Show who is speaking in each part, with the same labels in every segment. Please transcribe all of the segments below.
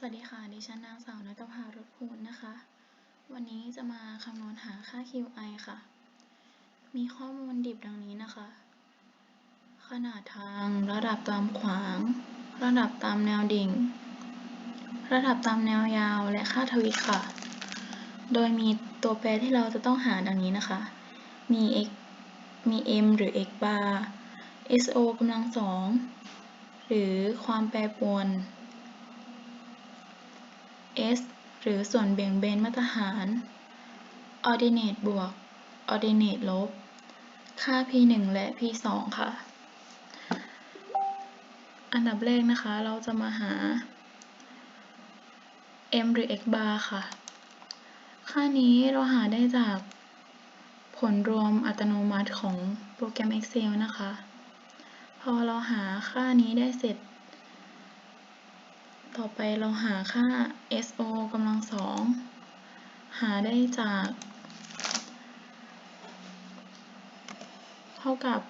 Speaker 1: สวัสดีค่ะ ดิฉันนางสาวนัทภารถภูลนะคะ วันนี้จะมาคำนวณหาค่า QI ค่ะ มีข้อมูลดิบดังนี้นะคะ ขนาดทาง ระดับตามขวาง ระดับตามแนวดิ่ง ระดับตามแนวยาว และค่าทวิตค่ะ โดยมีตัวแปรที่เราจะต้องหาดังนี้นะคะ มี x มี m หรือ x bar so กำลังสอง หรือความแปรปรวน s หรือส่วนเบี่ยงเบนมาตรฐาน ordinate บวก ordinate ลบ ค่า p 1และ p 2ค่ะ อันดับแรกนะคะ เราจะมาหา m หรือ x bar ค่ะ ค่านี้เราหาได้จากผลรวมอัตโนมัติของโปรแกรม Excel นะคะ พอเราหาค่านี้ได้เสร็จ ต่อไปเราหาค่า so กำลังสอง หาได้จาก เท่ากับ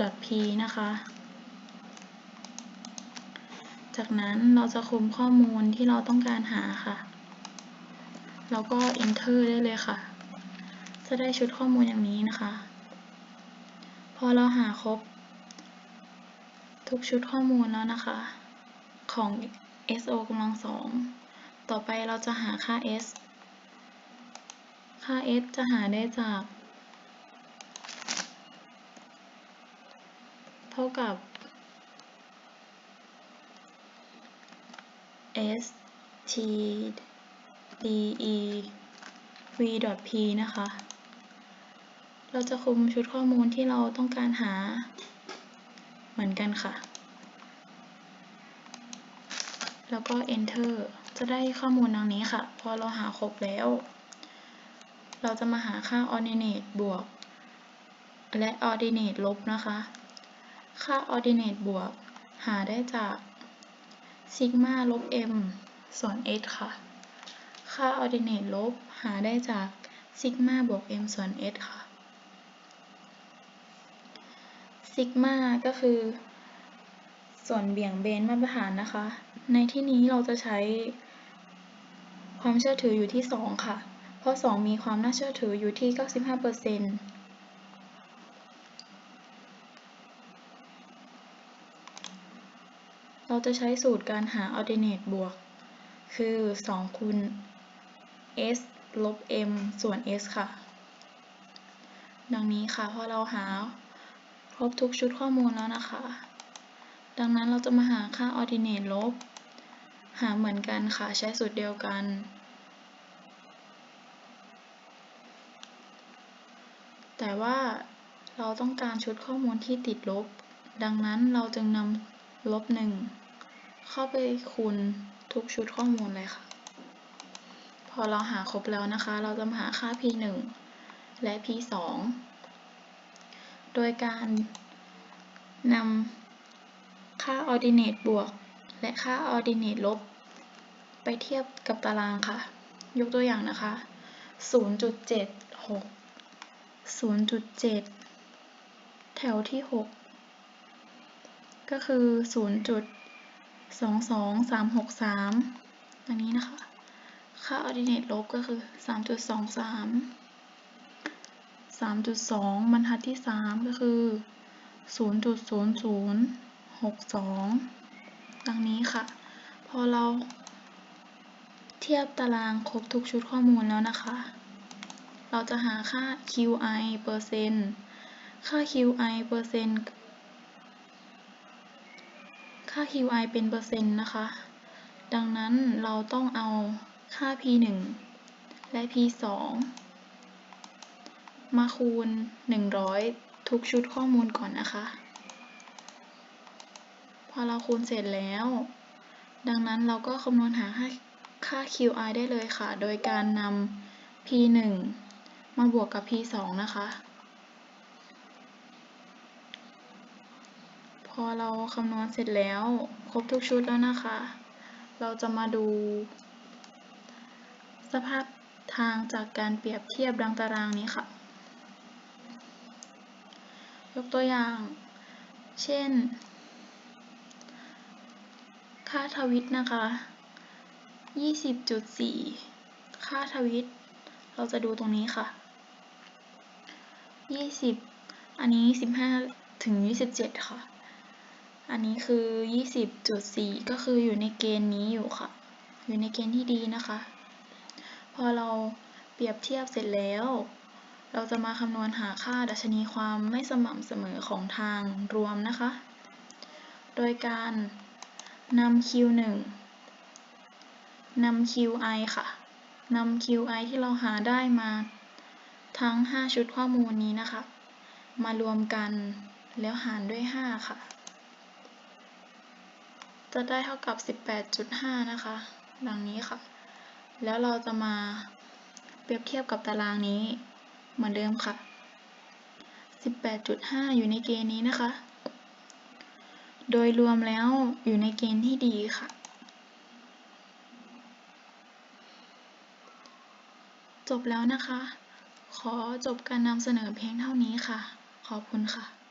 Speaker 1: var p นะคะ จากนั้นเราจะคุมข้อมูลที่เราต้องการหาค่ะ แล้วก็ enter ได้เลยค่ะ จะได้ชุดข้อมูลอย่างนี้นะคะ พอเราหาครบ ทุกชุดข้อมูลแล้วนะคะ ของ so กำลังสอง ต่อไปเราจะหาค่า s ค่า s จะหาได้จาก เท่ากับ s t d e v p นะคะ เราจะคุมชุดข้อมูลที่เราต้องการหา เหมือนกันค่ะ แล้วก็ enter จะได้ข้อมูลดังนี้ค่ะ พอเราหาครบแล้ว เราจะมาหาค่า ordinate บวก และ ordinate ลบนะคะ ค่า ordinate บวก หาได้จาก sigma ลบ m ส่วน s ค่ะ ค่า ordinate ลบ หาได้จาก sigma บวก m ส่วน s ค่ะ sigma ก็คือ ส่วนเบี่ยงเบนมาตรฐานนะคะ ในที่นี้เราจะใช้ ความเชื่อถืออยู่ที่ 2 ค่ะ เพราะ 2 มีความน่าเชื่อถืออยู่ที่ 95%เราจะใช้สูตรการหา ordinate บวก คือ 2 คูณ s ลบ m ส่วน s ค่ะ ดังนี้ค่ะ พอเราหา ครบทุกชุดข้อมูลแล้วนะคะ ดังนั้นเราจะมาหาค่า ordinate ลบ หาเหมือนกันค่ะใช้สูตรเดียวกัน แต่ว่าเราต้องการชุดข้อมูลที่ติดลบ ดังนั้นเราจึงนำลบหนึ่งเข้าไปคูณทุกชุดข้อมูลเลยค่ะ พอเราหาครบแล้วนะคะ เราจะมาหาค่า p 1และ p 2 โดยการนำค่า ordinate บวก และค่า ordinate ลบ ไปเทียบกับตารางค่ะ ยกตัวอย่างนะคะ 0.76 0.7 แถวที่ 6 ก็คือ 0.22363 อันนี้นะคะ ค่า ordinate ลบก็คือ 3.23 3.2 บรรทัดที่ 3 ก็คือ 0.0062 ดังนี้ค่ะ พอเราเทียบตารางครบทุกชุดข้อมูลแล้วนะคะ เราจะหาค่า QI เปอร์เซ็นต์ ค่า QI เปอร์เซ็นต์ ค่า QI เป็นเปอร์เซ็นต์นะคะ ดังนั้นเราต้องเอาค่า P 1และ P 2 มาคูณ 100 ทุกชุดข้อมูลก่อนนะคะ พอเราคูณเสร็จแล้ว ดังนั้นเราก็คำนวณหาค่า QI ได้เลยค่ะ โดยการนำ P 1มาบวกกับ P 2นะคะ พอเราคำนวณเสร็จแล้ว ครบทุกชุดแล้วนะคะ เราจะมาดู สภาพทางจากการเปรียบเทียบดังตารางนี้ค่ะ ยกตัวอย่าง เช่น ค่าทวิตนะคะ 20.4 ค่าทวิต เราจะดูตรงนี้ค่ะ 20 อันนี้ 15 ถึง 27 ค่ะ อันนี้คือ 20.4 ก็คืออยู่ในเกณฑ์นี้อยู่ค่ะ อยู่ในเกณฑ์ที่ดีนะคะ พอเราเปรียบเทียบเสร็จแล้ว เราจะมาคำนวณหาค่าดัชนีความไม่สม่ำเสมอของทางรวมนะคะ โดยการนำ Q1 นำ QI ค่ะ นำ QI ที่เราหาได้มาทั้ง 5 ชุดข้อมูลนี้นะคะ มารวมกันแล้วหารด้วย 5 ค่ะ จะได้เท่ากับ 18.5 นะคะ ดังนี้ค่ะ แล้วเราจะมาเปรียบเทียบกับตารางนี้ เหมือนเดิมค่ะ 18.5 อยู่ในเกณฑ์นี้นะคะ โดยรวมแล้วอยู่ในเกณฑ์ที่ดีค่ะ จบแล้วนะคะ ขอจบการนำเสนอเพียงเท่านี้ค่ะ ขอบคุณค่ะ